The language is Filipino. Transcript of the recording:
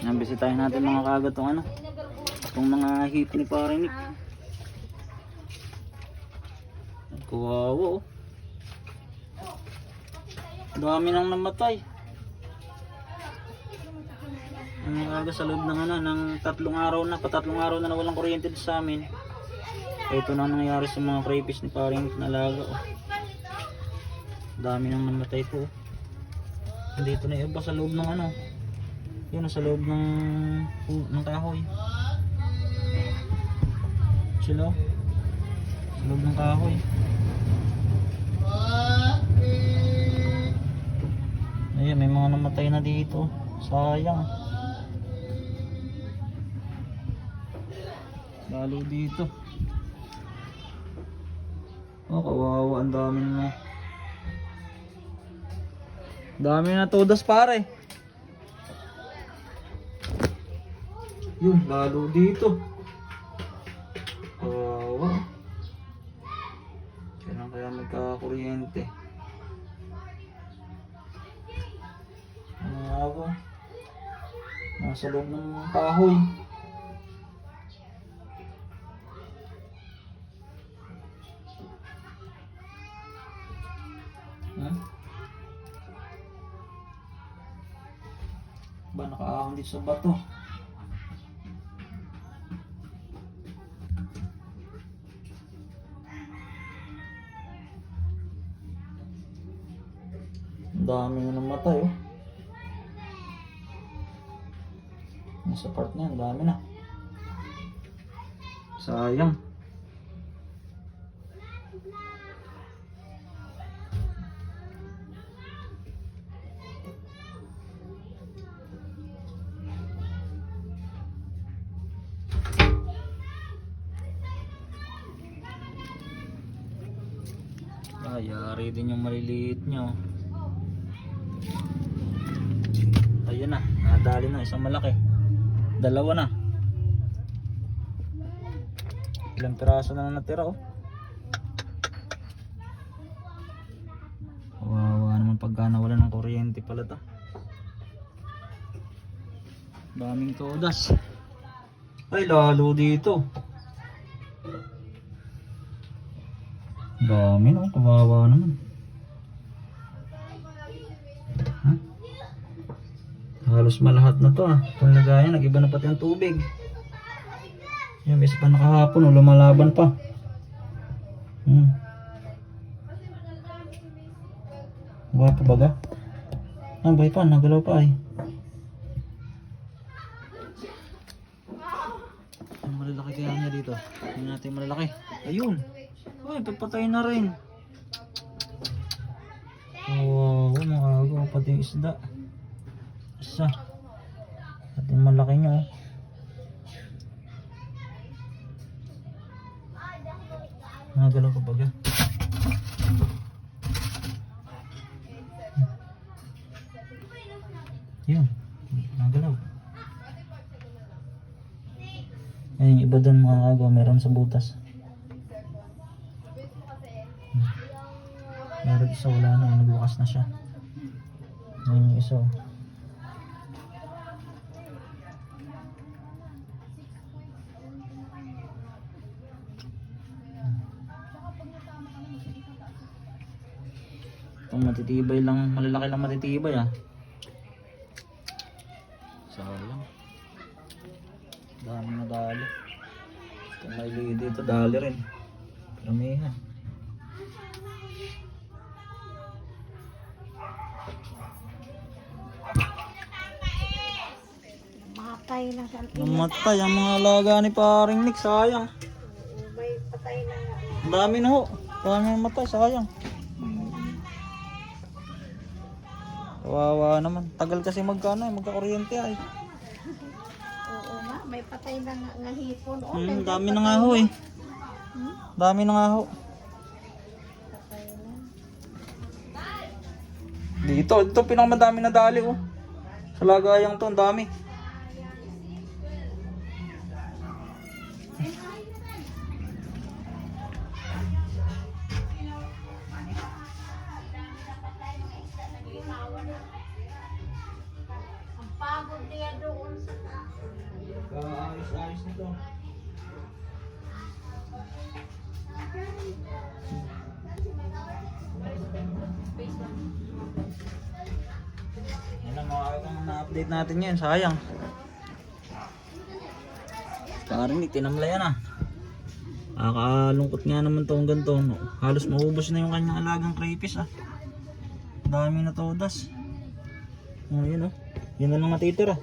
Nabisitahin natin mga kagat tong ano. Itong mga hit ni paring Nick. Kawawa oh. Dami nang namatay. Ang kagat sa loob ng ano, ng tatlong araw na, patatlong araw na nawalang kuryente sa amin. Ito na ang nangyari sa mga crayfish ni paring Nick na laga oh. Dami nang namatay po. Dito na iba sa loob ng ano. Yun, sa loob ng, ng kahoy. Sila. oh. Sa loob ng kahoy. Ayun, may mga namatay na dito. Sayang. Lalo dito. Oh, kawawa. Ang dami na. Dami na todas pare. Yun, lalo dito. Kawawa. Kailan kaya magkakakuryente? Ano nga ba? Nasa loob ng kahoy. Ha? Ba nakaahon dito sa bato? Dami nga namatay oh. Nasa part na yan, dami na. Sayang. Ay, yari din yung maliliit nyo. Ayun na, nadali na isang malaki. Dalawa na. Ilang piraso na natira oh. Kawawa naman pagka nawala ng kuryente pala to. Daming todas. Ay, lalo dito. Dami no, kawawa naman. Halos malahat na to ah. Kung nagaya, nag-iba na pati ang tubig. Yan, may isa pa nakahapon, oh, lumalaban pa. Hmm. Gwapo baga? Ah, bay pa, nagalaw pa ay. Ang malalaki kaya niya dito. Tingnan natin malalaki. Ayun. Ay, papatay na rin. Wow, mga agaw, pati yung isda. Isa. At yung malaki niya oh. Nagalaw ka baga. Yun. Nagalaw. Ayun yung iba doon mga agaw, meron sa butas. Meron isa wala na, nagbukas na siya. Ayun yung isa. Oh. Matitibay lang, malalaki lang matitibay ah. Sayang. Dami na dali. Itong may lidi dito, dali rin. Karamihan. Matay na sa Namatay ang mga alaga ni paring Nick, sayang. May patay na nga. Ang dami na ho. Dami na matay, sayang. Kawawa naman. Tagal kasi magkano eh, magkakuryente ay. Oo nga, may patay na nga, nga hipon. Oh, Hmm, may dami patay na nga ho eh. Hmm? Dami na nga ho. Patay na. Dito, ito pinakamadami na dali oh. Sa lagayang to, ang dami. Kaayos-ayos nito. Yan ang mga itong na-update natin ngayon. Sayang. Parang itinamla yan ah. Nakakalungkot nga naman to ang ganito. No? Halos maubos na yung kanyang alagang crayfish ah. Dami na todas. Oh, yun oh. Yun na lang natitira.